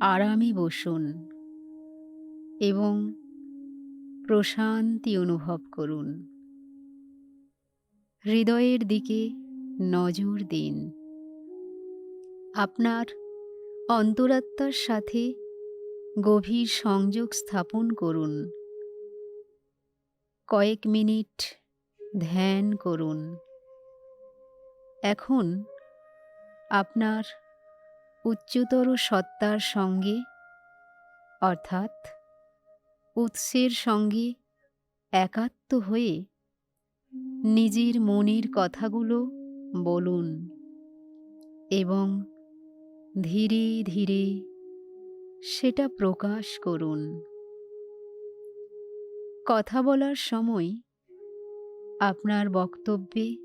আরামে বসুন এবং প্রশান্তি অনুভব করুন। হৃদয়ের দিকে নজর দিন। আপনার অন্তরাত্মার সাথে গভীর সংযোগ স্থাপন করুন। কয়েক মিনিট ধ্যান করুন। এখন আপনার উচ্চতর সত্তার সঙ্গে, অর্থাৎ উৎসের সঙ্গে একাত্ম হয়ে নিজের মনের কথাগুলো বলুন এবং ধীরে ধীরে সেটা প্রকাশ করুন। কথা বলার সময় আপনার বক্তব্যে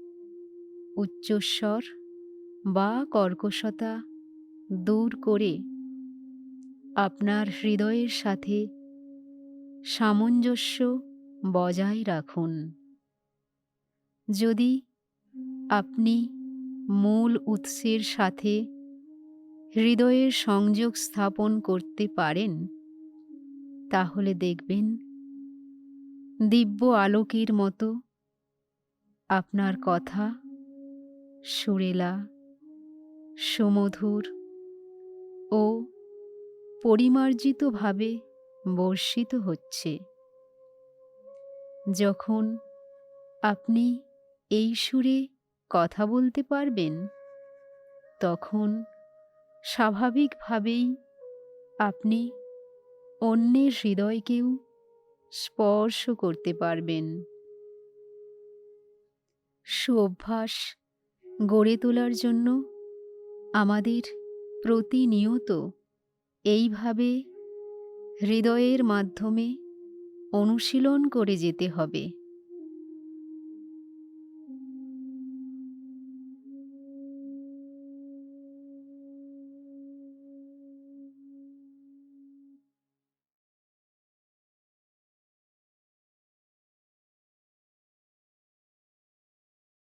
উচ্চস্বর বা কর্কশতা দূর করে আপনার হৃদয়ের সাথে সামঞ্জস্য বজায় রাখুন। যদি আপনি মূল উৎসের সাথে হৃদয়ের সংযোগ স্থাপন করতে পারেন, তাহলে দেখবেন দিব্য আলোকের মতো আপনার কথা সুরেলা, সুমধুর পরিমার্জিতভাবে বর্ষিত হচ্ছে। যখন আপনি এই সুরে কথা বলতে পারবেন, তখন স্বাভাবিকভাবেই আপনি অন্যের হৃদয়কেও স্পর্শ করতে পারবেন। সুঅভ্যাস গড়ে তোলার জন্য আমাদের প্রতিনিয়ত এইভাবে হৃদয়ের মাধ্যমে অনুশীলন করে যেতে হবে।